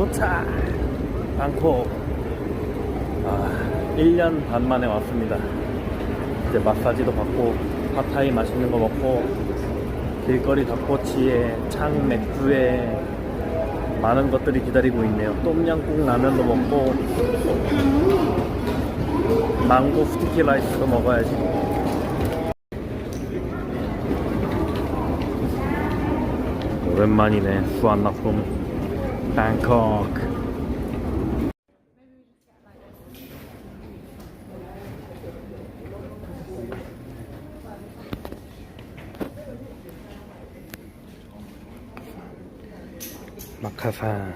도착! 방콕. 아, 1년 반 만에 왔습니다. 이제 마사지도 받고, 팟타이 맛있는 거 먹고, 길거리 닭꼬치에, 창 맥주에, 많은 것들이 기다리고 있네요. 똠양꿍 라면도 먹고, 망고 스티키 라이스도 먹어야지. 오랜만이네, 수완낙품, 방콕. 마카산.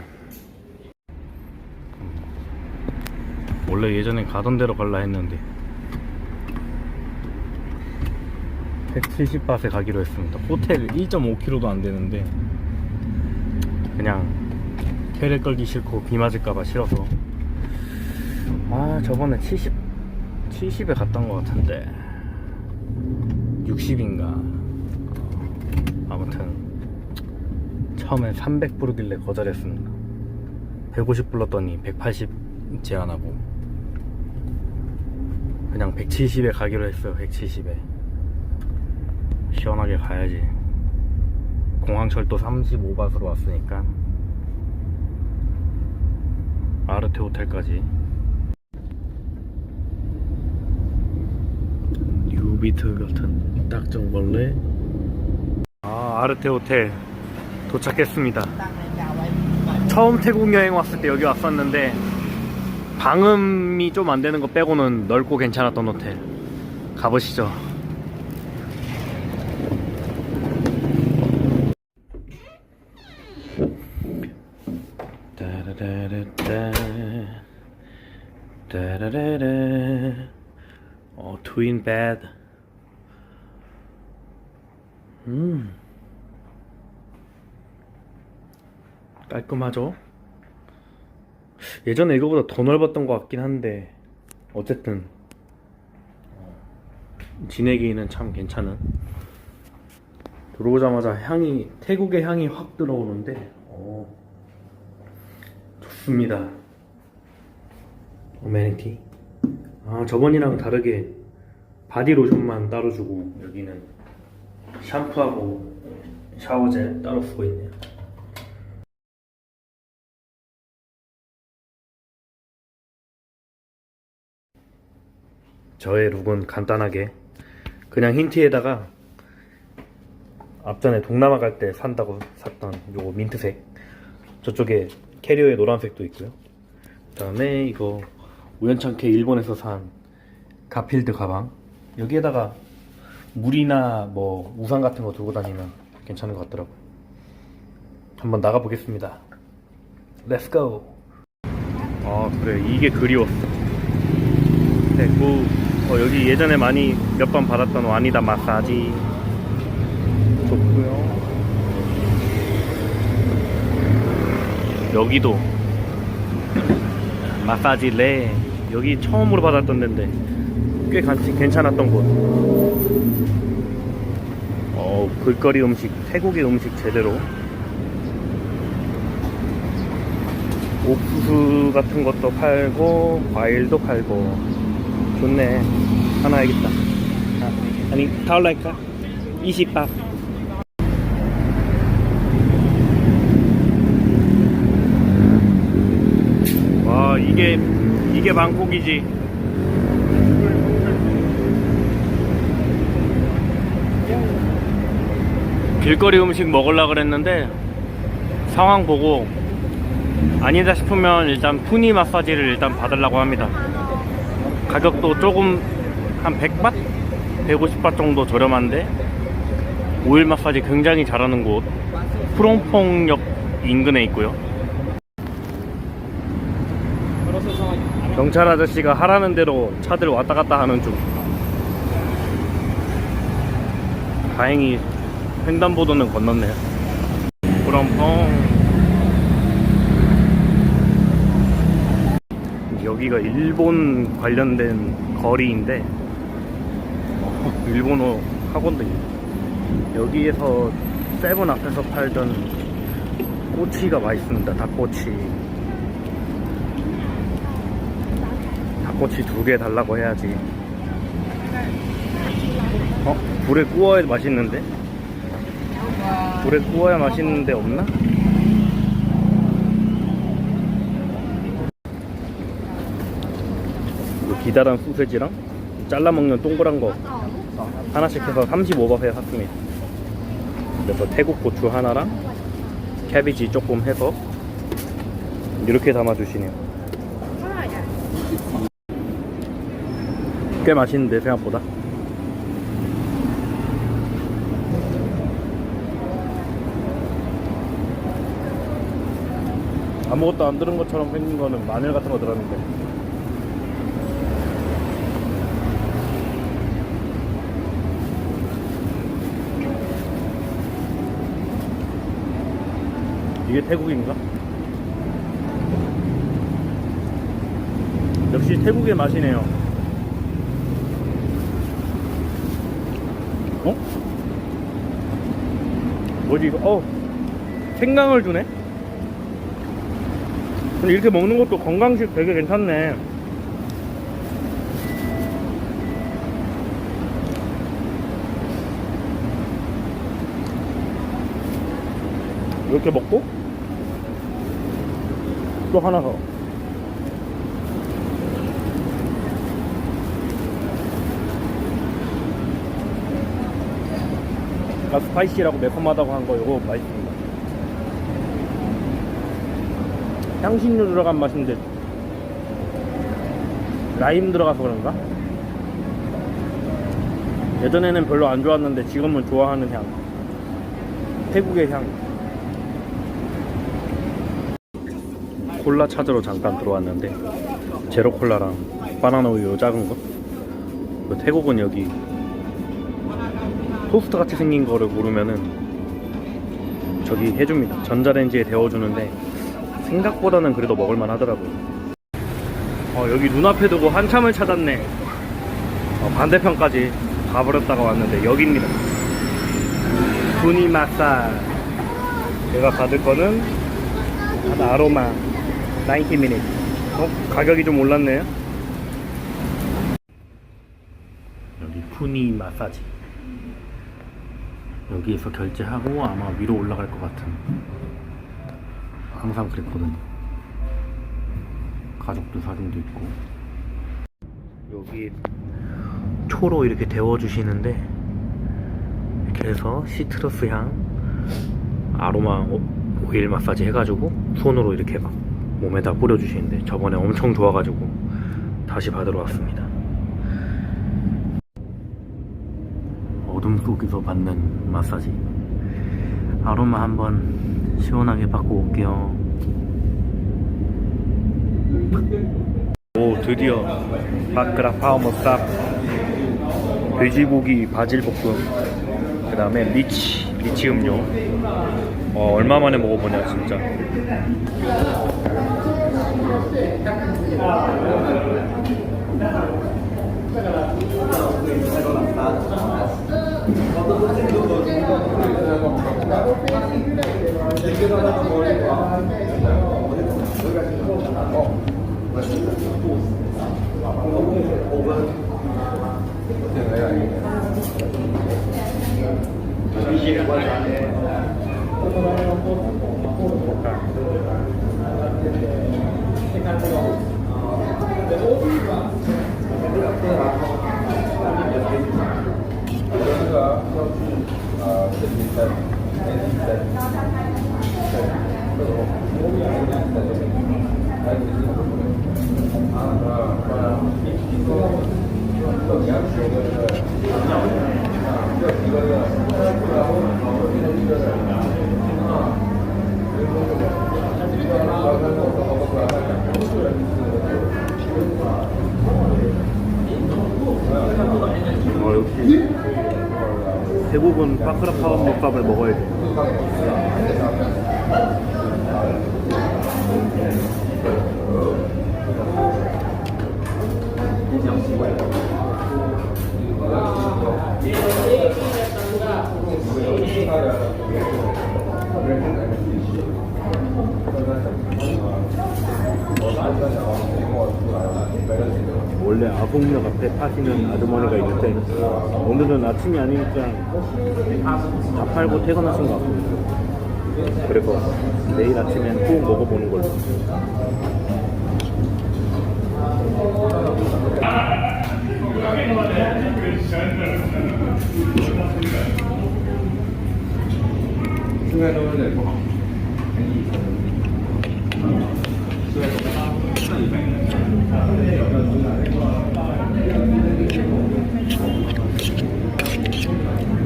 원래 예전에 가던 데로 갈라 했는데 170밭에 가기로 했습니다. 호텔 1.5km도 안 되는데 그냥 캐를 끌기 싫고 비 맞을까봐 싫어서 아 저번에 70 70에 갔던 것 같은데 60인가 아무튼 처음엔 300 부르길래 거절했습니다. 150 불렀더니 180 제안하고 그냥 170에 가기로 했어요. 170에 시원하게 가야지. 공항철도 35밭으로 왔으니까 아르테 호텔까지 뉴비트 같은 딱정벌레 아 아르테 호텔 도착했습니다. 처음 태국 여행 왔을 때 여기 왔었는데 방음이 좀 안 되는 거 빼고는 넓고 괜찮았던 호텔 가보시죠. 따라라라따 따라라라. 어 트윈 베드 음. 깔끔하죠? 예전에 이거보다 더 넓었던 것 같긴 한데 어쨌든. 어, 지내기는 참 괜찮은. 들어오자마자 향이 태국의 향이 확 들어오는데 어, 좋습니다 어메니티 아 저번이랑 다르게 바디 로션만 따로 주고 여기는 샴푸하고 샤워젤 따로 쓰고 있네요. 저의 룩은 간단하게 그냥 흰 티에다가 앞전에 동남아 갈 때 산다고 샀던 요거 민트색. 저쪽에 캐리어에 노란색도 있고요. 그 다음에 이거 우연찮게 일본에서 산 가필드 가방. 여기에다가 물이나 뭐 우산 같은 거 들고 다니면 괜찮은 것 같더라고요. 한번 나가 보겠습니다. 렛츠고 아 그래. 이게 그리웠어. 대구 어, 여기 예전에 많이 몇 번 받았던 와니다 마사지. 좋고요. 여기도 마사지 레 여기 처음으로 받았던 데인데 꽤 간- 괜찮았던 곳. 어, 글거리 음식 태국의 음식 제대로. 옥수수 같은 것도 팔고 과일도 팔고. 좋네. 하나 알겠다. 아, 아니 타올라니까? 20박 와 이게 이게 방콕이지. 길거리 음식 먹으려 그랬는데 상황 보고 아니다 싶으면 일단 푸니 마사지를 일단 받으려고 합니다. 가격도 조금 한 100밭? 150밭 정도 저렴한데 오일 마사지 굉장히 잘하는 곳. 프롱퐁역 인근에 있고요 경찰 아저씨가 하라는 대로 차들 왔다 갔다 하는 중. 다행히 횡단보도는 건넜네요. 프롱퐁 여기가 일본 관련된 거리인데 어, 일본어 학원도 있네 여기에서 세븐 앞에서 팔던 꼬치가 맛있습니다. 닭꼬치 닭꼬치 두 개 달라고 해야지. 어? 불에 구워야 맛있는데? 불에 구워야 맛있는데 없나? 이 기다란 소세지랑 잘라 먹는 동그란 거 하나씩 해서 35바트에 샀습니다. 그래서 태국 고추 하나랑 캐비지 조금 해서 이렇게 담아주시네요. 꽤 맛있는데 생각보다. 아무것도 안 들은 것처럼 생긴 거는 마늘 같은 거 들었는데. 이게 태국인가? 역시 태국의 맛이네요. 뭐지 이거? 어, 생강을 주네. 근데 이렇게 먹는 것도 건강식 되게 괜찮네. 이렇게 먹고 또 하나 더. 아까 스파이시라고 매콤하다고 한 거 이거 맛있습니다. 향신료 들어간 맛인데 라임 들어가서 그런가? 예전에는 별로 안 좋았는데 지금은 좋아하는 향. 태국의 향. 콜라 찾으러 잠깐 들어왔는데 제로 콜라랑 바나나 우유 작은 거. 그 태국은 여기 토스트 같이 생긴 거를 고르면은 저기 해줍니다. 전자레인지에 데워주는데 생각보다는 그래도 먹을만 하더라고요. 어, 여기 눈앞에 두고 한참을 찾았네. 어, 반대편까지 가버렸다가 왔는데 여기입니다. 분이 마사. 제가 받을 거는 하나 아로마 90미닛. 어? 가격이 좀 올랐네요. 여기 푸니 마사지. 여기에서 결제하고 아마 위로 올라갈 것 같은. 항상 그랬거든요. 가족들 사진도 있고. 여기 초로 이렇게 데워주시는데 이렇게 해서 시트러스 향 아로마 오- 오일 마사지 해가지고 손으로 이렇게 막 몸에다 뿌려주시는데 저번에 엄청 좋아가지고 다시 받으러 왔습니다. 속에서 받는 마사지. 아로마 한번 시원하게 받고 올게요. 오 드디어 바크라 파워머쌉 돼지고기 바질 볶음. 그 다음에 리치 리치 음료. 어, 얼마 만에 먹어보냐 진짜 ぐらいで。 어, 역시 대부분 빠크라파운 국밥을 먹어야 돼. 요 원래 아봉역 앞에 파시는 아주머니가 있는데 오늘은 아침이 아니니까 다 팔고 퇴근하신 것 같고 그래서 내일 아침엔 꼭 먹어보는 걸로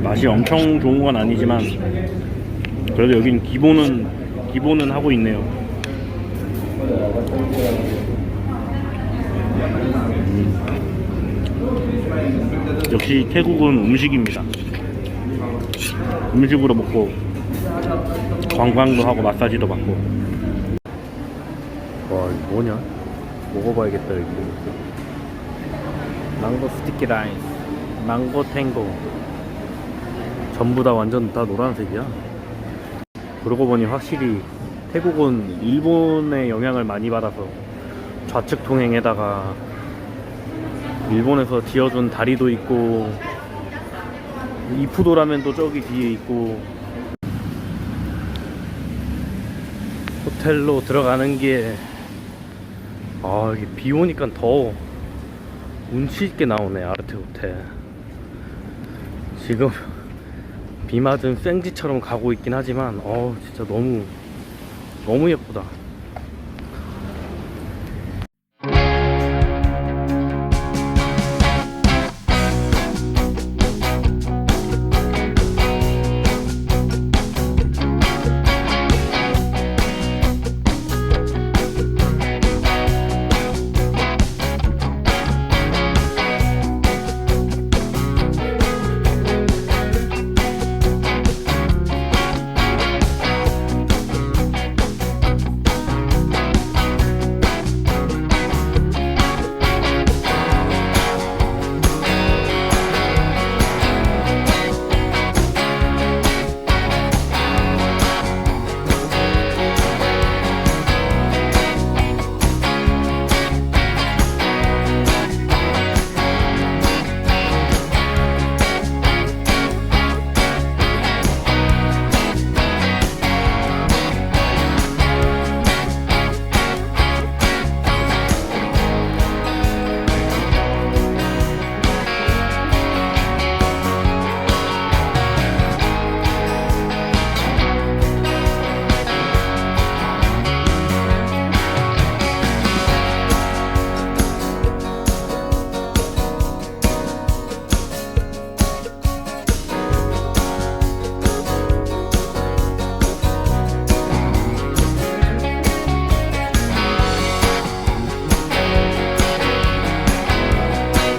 맛이 엄청 좋은 건 아니지만 그래도 여긴 기본은 기본은 하고 있네요. 음. 역시 태국은 음식입니다. 음식으로 먹고 관광도 하고 마사지도 받고. 와 이거 뭐냐? 먹어봐야겠다 여기. 망고 스티키 라이스, 망고 탱고. 전부 다 완전 다 노란색이야. 그러고 보니 확실히 태국은 일본의 영향을 많이 받아서 좌측 통행에다가 일본에서 지어준 다리도 있고 이푸도라면 또 저기 뒤에 있고 호텔로 들어가는 게 아, 이게 비 오니까 더 운치 있게 나오네, 아르테 호텔. 지금 비 맞은 생지처럼 가고 있긴 하지만, 어 진짜 너무, 너무 예쁘다.